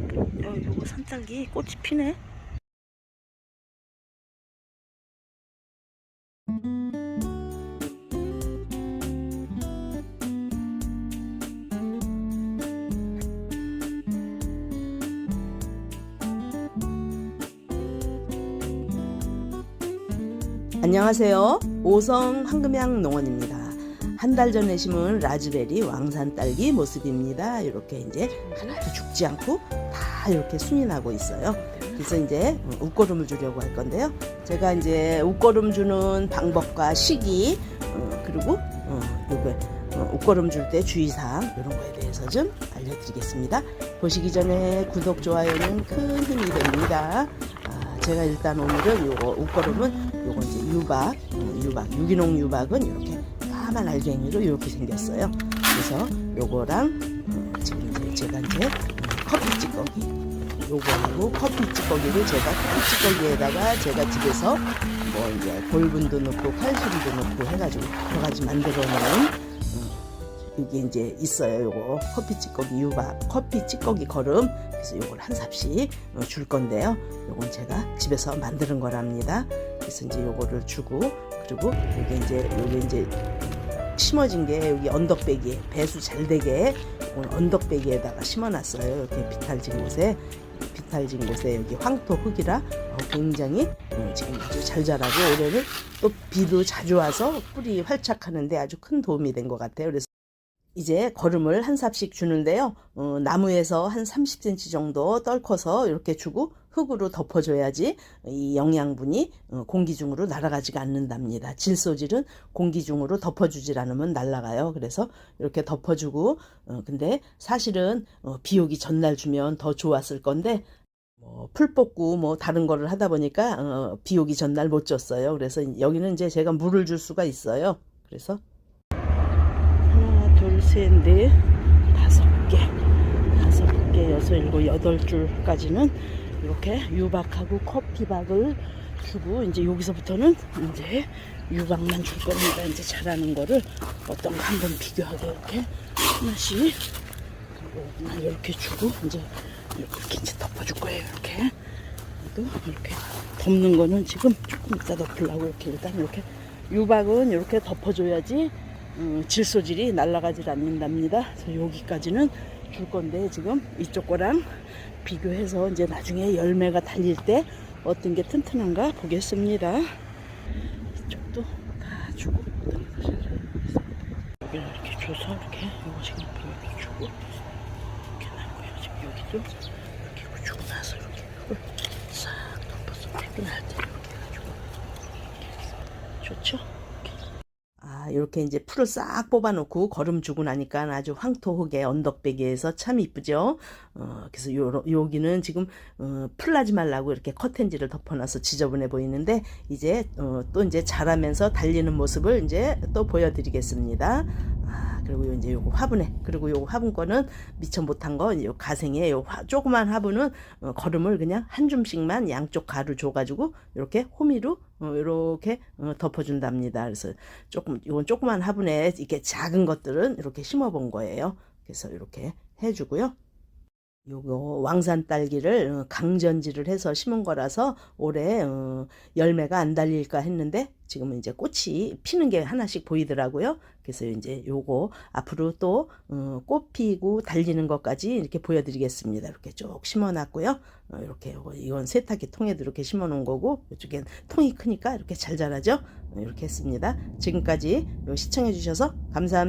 어, 요거 산딸기 꽃이 피네. 안녕하세요. 오성 황금향 농원입니다. 한 달 전에 심은 라즈베리 왕산 딸기 모습입니다. 이렇게 이제 하나도 죽지 않고 다 이렇게 순이 나고 있어요. 그래서 이제 웃거름을 주려고 할 건데요. 제가 이제 웃거름 주는 방법과 시기 어, 그리고 어, 웃거름 줄때 주의사항 이런 거에 대해서 좀 알려드리겠습니다. 보시기 전에 구독 좋아요는 큰 힘이 됩니다. 아, 제가 일단 오늘은 요거 웃거름은 요거 이제 유박 어, 유박 유기농 유박은 이렇게 까만 알갱이로 이렇게 생겼어요. 그래서 요거랑 어, 지금 이제 제가 이제 어, 커피 찌꺼기 요거하고 커피 찌꺼기를 제가 커피 찌꺼기에다가 제가 집에서 뭐 이제 골분도 넣고 칼슘도 넣고 해가지고 여러 가지 만들어 놓은 이게 이제 있어요. 요거 커피 찌꺼기 유박, 커피 찌꺼기 거름. 그래서 요걸 한 삽씩 어, 줄 건데요. 요건 제가 집에서 만드는 거랍니다. 그래서 이제 요거를 주고 그리고 요게 이제 요게 이제 심어진 게 여기 언덕배기 배수 잘 되게 언덕배기에다가 심어놨어요. 이렇게 비탈진 곳에 비탈진 곳에 여기 황토 흙이라 어, 굉장히 음, 지금 아주 잘 자라고 올해는 또 비도 자주 와서 뿌리 활착하는데 아주 큰 도움이 된 것 같아요. 그래서 이제 거름을 한 삽씩 주는데요. 어, 나무에서 한 30cm 정도 떨커서 이렇게 주고 흙으로 덮어줘야지 이 영양분이 어, 공기 중으로 날아가지가 않는답니다. 질소질은 공기 중으로 덮어주질 않으면 날아가요. 그래서 이렇게 덮어주고 어, 근데 사실은 어, 비 오기 전날 주면 더 좋았을 건데 뭐, 풀 뽑고 뭐 다른 거를 하다 보니까 어, 비 오기 전날 못 줬어요. 그래서 여기는 이제 제가 물을 줄 수가 있어요. 그래서 하나, 둘, 셋, 넷, 다섯 개, 다섯 개, 여섯, 일곱, 여덟 줄까지는 이렇게 유박하고 커피박을 주고 이제 여기서부터는 이제 유박만 줄 겁니다. 이제 자라는 거를 어떤 거 한번 비교하게 이렇게 하나씩 이렇게 주고 이제 이렇게 이제 덮어줄 거예요. 이렇게 또 이렇게 덮는 거는 지금 조금 이따 덮으려고 이렇게 일단 이렇게 유박은 이렇게 덮어줘야지 음, 질소질이 날아가질 않는답니다. 그래서 여기까지는 줄 건데 지금 이쪽 거랑 비교해서 이제 나중에 열매가 달릴 때 어떤 게 튼튼한가 보겠습니다. 이쪽도 다 주고 여기를 이렇게 줘서 이렇게 이거 지금 이렇게 주고 이렇게 나고요. 지금 여기도 이렇게 주고 나서 이렇게 이걸 싹 덮어서 퇴근할 때 이렇게 해가지고 이렇게 좋죠? 아, 이렇게 이제 풀을 싹 뽑아놓고 거름 주고 나니까 아주 황토흙의 언덕배기에서 참 이쁘죠? 어, 그래서 요, 여기는 지금, 어, 풀나지 말라고 이렇게 커튼지를 덮어놔서 지저분해 보이는데, 이제, 어, 또 이제 자라면서 달리는 모습을 이제 또 보여드리겠습니다. 아, 그리고 요 이제 요거 화분에, 그리고 요 화분 거는 미처 못한 거, 요 가생에 요 화- 조그만 화분은 어, 거름을 그냥 한 줌씩만 양쪽 가루 줘가지고, 이렇게 호미로, 어, 이렇게 어, 덮어준답니다. 그래서 조금 이건 조그만 화분에 이렇게 작은 것들은 이렇게 심어본 거예요. 그래서 이렇게 해주고요. 요거 왕산 딸기를 어, 강전지를 해서 심은 거라서 올해 어, 열매가 안 달릴까 했는데 지금은 이제 꽃이 피는 게 하나씩 보이더라고요. 그래서 이제 요거 앞으로 또 어, 꽃 피고 달리는 것까지 이렇게 보여드리겠습니다. 이렇게 쭉 심어놨고요. 어, 이렇게 요거 이건 세탁기 통에도 이렇게 심어놓은 거고 이쪽엔 통이 크니까 이렇게 잘 자라죠. 어, 이렇게 했습니다. 지금까지 요 시청해 주셔서 감사합니다.